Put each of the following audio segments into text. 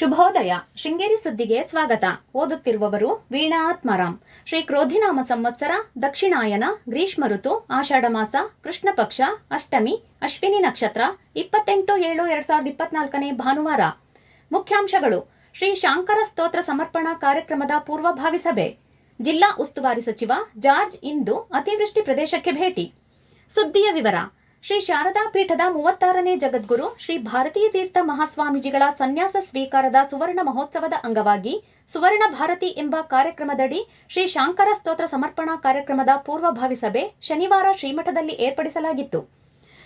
ಶುಭೋದಯ. ಶೃಂಗೇರಿ ಸುದ್ದಿಗೆ ಸ್ವಾಗತ. ಓದುತ್ತಿರುವವರು ವೀಣಾ ಆತ್ಮಾರಾಮ್. ಶ್ರೀ ಕ್ರೋಧಿನಾಮ ಸಂವತ್ಸರ, ದಕ್ಷಿಣಾಯನ, ಗ್ರೀಷ್ಮ ಋತು, ಆಷಾಢ ಮಾಸ, ಕೃಷ್ಣ ಪಕ್ಷ, ಅಷ್ಟಮಿ, ಅಶ್ವಿನಿ ನಕ್ಷತ್ರ, ಇಪ್ಪತ್ತೆಂಟು ಏಳು ಎರಡ್ ಸಾವಿರದ ಇಪ್ಪತ್ನಾಲ್ಕನೇ ಭಾನುವಾರ. ಮುಖ್ಯಾಂಶಗಳು. ಶ್ರೀ ಶಾಂಕರ ಸ್ತೋತ್ರ ಸಮರ್ಪಣಾ ಕಾರ್ಯಕ್ರಮದ ಪೂರ್ವಭಾವಿ ಸಭೆ. ಜಿಲ್ಲಾ ಉಸ್ತುವಾರಿ ಸಚಿವ ಜಾರ್ಜ್ ಇಂದು ಅತಿವೃಷ್ಟಿ ಪ್ರದೇಶಕ್ಕೆ ಭೇಟಿ. ಸುದ್ದಿಯ ವಿವರ. ಶ್ರೀ ಶಾರದಾ ಪೀಠದ ಮೂವತ್ತಾರನೇ ಜಗದ್ಗುರು ಶ್ರೀ ಭಾರತೀಯ ತೀರ್ಥ ಮಹಾಸ್ವಾಮೀಜಿಗಳ ಸನ್ಯಾಸ ಸ್ವೀಕಾರದ ಸುವರ್ಣ ಮಹೋತ್ಸವದ ಅಂಗವಾಗಿ ಸುವರ್ಣ ಭಾರತಿ ಎಂಬ ಕಾರ್ಯಕ್ರಮದಡಿ ಶ್ರೀ ಶಾಂಕರ ಸ್ತೋತ್ರ ಸಮರ್ಪಣಾ ಕಾರ್ಯಕ್ರಮದ ಪೂರ್ವಭಾವಿ ಸಭೆ ಶನಿವಾರ ಶ್ರೀಮಠದಲ್ಲಿ ಏರ್ಪಡಿಸಲಾಗಿತ್ತು.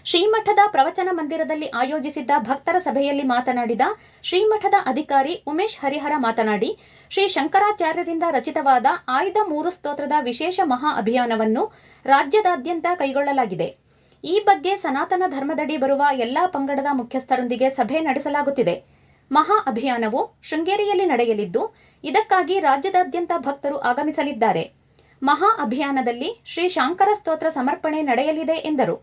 ಶ್ರೀಮಠದ ಪ್ರವಚನ ಮಂದಿರದಲ್ಲಿ ಆಯೋಜಿಸಿದ್ದ ಭಕ್ತರ ಸಭೆಯಲ್ಲಿ ಮಾತನಾಡಿದ ಶ್ರೀಮಠದ ಅಧಿಕಾರಿ ಉಮೇಶ್ ಹರಿಹರ ಮಾತನಾಡಿ, ಶ್ರೀ ಶಂಕರಾಚಾರ್ಯರಿಂದ ರಚಿತವಾದ ಆಯ್ದ ಮೂರು ಸ್ತೋತ್ರದ ವಿಶೇಷ ಮಹಾ ಅಭಿಯಾನವನ್ನು ರಾಜ್ಯದಾದ್ಯಂತ ಕೈಗೊಳ್ಳಲಾಗಿದೆ. ಈ ಬಗ್ಗೆ ಸನಾತನ ಧರ್ಮದಡಿ ಬರುವ ಎಲ್ಲಾ ಪಂಗಡದ ಮುಖ್ಯಸ್ಥರೊಂದಿಗೆ ಸಭೆ ನಡೆಸಲಾಗುತ್ತಿದೆ. ಮಹಾ ಅಭಿಯಾನವು ಶೃಂಗೇರಿಯಲ್ಲಿ ನಡೆಯಲಿದ್ದು, ಇದಕ್ಕಾಗಿ ರಾಜ್ಯದಾದ್ಯಂತ ಭಕ್ತರು ಆಗಮಿಸಲಿದ್ದಾರೆ. ಮಹಾ ಅಭಿಯಾನದಲ್ಲಿ ಶ್ರೀ ಶಾಂಕರ ಸ್ತೋತ್ರ ಸಮರ್ಪಣೆ ನಡೆಯಲಿದೆ ಎಂದರು.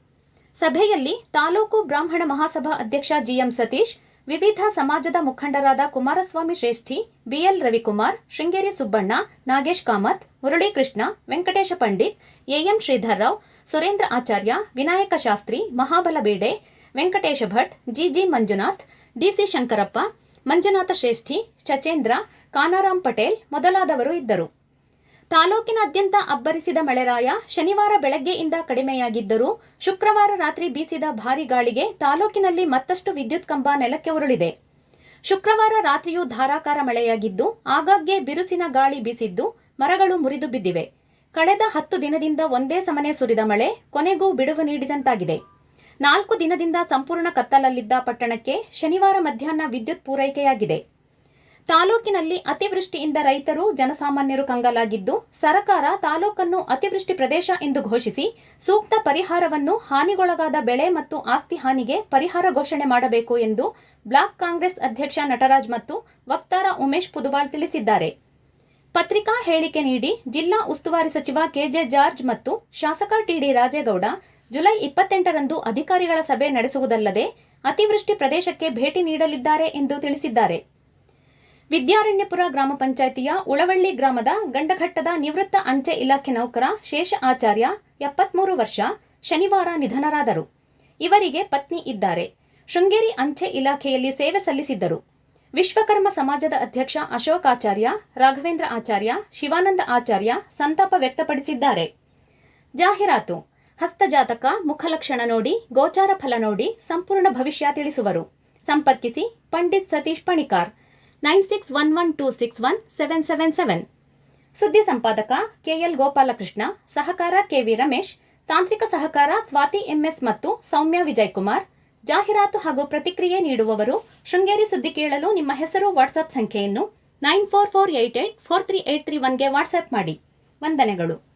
ಸಭೆಯಲ್ಲಿ ತಾಲೂಕು ಬ್ರಾಹ್ಮಣ ಮಹಾಸಭಾ ಅಧ್ಯಕ್ಷ ಜಿಎಂ ಸತೀಶ್ ವಿವಿಧ ಸಮಾಜದ ಮುಖಂಡರಾದ Kumaraswamy Shreshti, B L Ravikumar, Sringeri Subbanna, Nagesh Kamath, Muralikrishna, Venkatesha Pandit, A M Shridhar Rao Surendra Acharya, Vinayaka Shastri, Mahabala Bede, Venkatesha Bhat, G G Manjunath, D C Shankarappa, Manjunatha Shreshti Chachendra Kanaram Patel ಮೊದಲಾದವರು ಇದ್ದರು. ತಾಲೂಕಿನಾದ್ಯಂತ ಅಬ್ಬರಿಸಿದ ಮಳೆರಾಯ ಶನಿವಾರ ಬೆಳಗ್ಗೆಯಿಂದ ಕಡಿಮೆಯಾಗಿದ್ದರೂ ಶುಕ್ರವಾರ ರಾತ್ರಿ ಬೀಸಿದ ಭಾರೀ ಗಾಳಿಗೆ ತಾಲೂಕಿನಲ್ಲಿ ಮತ್ತಷ್ಟು ವಿದ್ಯುತ್ ಕಂಬ ನೆಲಕ್ಕೆ ಉರುಳಿದೆ. ಶುಕ್ರವಾರ ರಾತ್ರಿಯೂ ಧಾರಾಕಾರ ಮಳೆಯಾಗಿದ್ದು, ಆಗಾಗ್ಗೆ ಬಿರುಸಿನ ಗಾಳಿ ಬೀಸಿದ್ದು, ಮರಗಳು ಮುರಿದು ಬಿದ್ದಿವೆ. ಕಳೆದ ಹತ್ತು ದಿನದಿಂದ ಒಂದೇ ಸಮನೆ ಸುರಿದ ಮಳೆ ಕೊನೆಗೂ ಬಿಡುವು ನೀಡಿದಂತಾಗಿದೆ. ನಾಲ್ಕು ದಿನದಿಂದ ಸಂಪೂರ್ಣ ಕತ್ತಲಲ್ಲಿದ್ದ ಪಟ್ಟಣಕ್ಕೆ ಶನಿವಾರ ಮಧ್ಯಾಹ್ನ ವಿದ್ಯುತ್ ಪೂರೈಕೆಯಾಗಿದೆ. ತಾಲೂಕಿನಲ್ಲಿ ಅತಿವೃಷ್ಟಿಯಿಂದ ರೈತರು ಜನಸಾಮಾನ್ಯರು ಕಂಗಾಲಾಗಿದ್ದು, ಸರಕಾರ ತಾಲೂಕನ್ನು ಅತಿವೃಷ್ಟಿ ಪ್ರದೇಶ ಎಂದು ಘೋಷಿಸಿ, ಸೂಕ್ತ ಪರಿಹಾರವನ್ನು ಹಾನಿಗೊಳಗಾದ ಬೆಳೆ ಮತ್ತು ಆಸ್ತಿ ಹಾನಿಗೆ ಪರಿಹಾರ ಘೋಷಣೆ ಮಾಡಬೇಕು ಎಂದು ಬ್ಲಾಕ್ ಕಾಂಗ್ರೆಸ್ ಅಧ್ಯಕ್ಷ ನಟರಾಜ್ ಮತ್ತು ವಕ್ತಾರ ಉಮೇಶ್ ಪುದುವಾಳ್ ತಿಳಿಸಿದ್ದಾರೆ. ಪತ್ರಿಕಾ ಹೇಳಿಕೆ ನೀಡಿ, ಜಿಲ್ಲಾ ಉಸ್ತುವಾರಿ ಸಚಿವ ಕೆಜೆ ಜಾರ್ಜ್ ಮತ್ತು ಶಾಸಕ ಟಿಡಿ ರಾಜೇಗೌಡ ಜುಲೈ ಇಪ್ಪತ್ತೆಂಟರಂದು ಅಧಿಕಾರಿಗಳ ಸಭೆ ನಡೆಸುವುದಲ್ಲದೆ, ಅತಿವೃಷ್ಟಿ ಪ್ರದೇಶಕ್ಕೆ ಭೇಟಿ ನೀಡಲಿದ್ದಾರೆ ಎಂದು ತಿಳಿಸಿದ್ದಾರೆ. ವಿದ್ಯಾರಣ್ಯಪುರ ಗ್ರಾಮ ಪಂಚಾಯಿತಿಯ ಉಳವಳ್ಳಿ ಗ್ರಾಮದ ಗಂಡಘಟ್ಟದ ನಿವೃತ್ತ ಅಂಚೆ ಇಲಾಖೆ ನೌಕರ ಶೇಷ ಆಚಾರ್ಯ ಎಪ್ಪತ್ಮೂರು ವರ್ಷ ಶನಿವಾರ ನಿಧನರಾದರು. ಇವರಿಗೆ ಪತ್ನಿ ಇದ್ದಾರೆ. ಶೃಂಗೇರಿ ಅಂಚೆ ಇಲಾಖೆಯಲ್ಲಿ ಸೇವೆ ಸಲ್ಲಿಸಿದ್ದರು. ವಿಶ್ವಕರ್ಮ ಸಮಾಜದ ಅಧ್ಯಕ್ಷ ಅಶೋಕಾಚಾರ್ಯ ರಾಘವೇಂದ್ರ ಆಚಾರ್ಯ, ಶಿವಾನಂದ ಆಚಾರ್ಯ ಸಂತಾಪ ವ್ಯಕ್ತಪಡಿಸಿದ್ದಾರೆ. ಜಾಹೀರಾತು. ಹಸ್ತಜಾತಕ ಮುಖಲಕ್ಷಣ ನೋಡಿ, ಗೋಚಾರ ಫಲ ನೋಡಿ, ಸಂಪೂರ್ಣ ಭವಿಷ್ಯ ತಿಳಿಸುವರು. ಸಂಪರ್ಕಿಸಿ Pandit Satish Panikar. Nine six one one two six one seven seven seven. ಸುದ್ದಿ ಸಂಪಾದಕ ಕೆಎಲ್ ಗೋಪಾಲಕೃಷ್ಣ, ಸಹಕಾರ ಕೆವಿ ರಮೇಶ್, ತಾಂತ್ರಿಕ ಸಹಕಾರ ಸ್ವಾತಿ ಎಂಎಸ್ ಮತ್ತು ಸೌಮ್ಯ ವಿಜಯಕುಮಾರ್, ಜಾಹೀರಾತು ಹಾಗೂ ಪ್ರತಿಕ್ರಿಯೆ ನೀಡುವವರು ಶೃಂಗೇರಿ ಸುದ್ದಿ ಕೇಳಲು ನಿಮ್ಮ ಹೆಸರು, ವಾಟ್ಸ್ಆಪ್ ಸಂಖ್ಯೆಯನ್ನು nine four four eight eight four three eight three ಒನ್ಗೆ WhatsApp ಮಾಡಿ. ವಂದನೆಗಳು.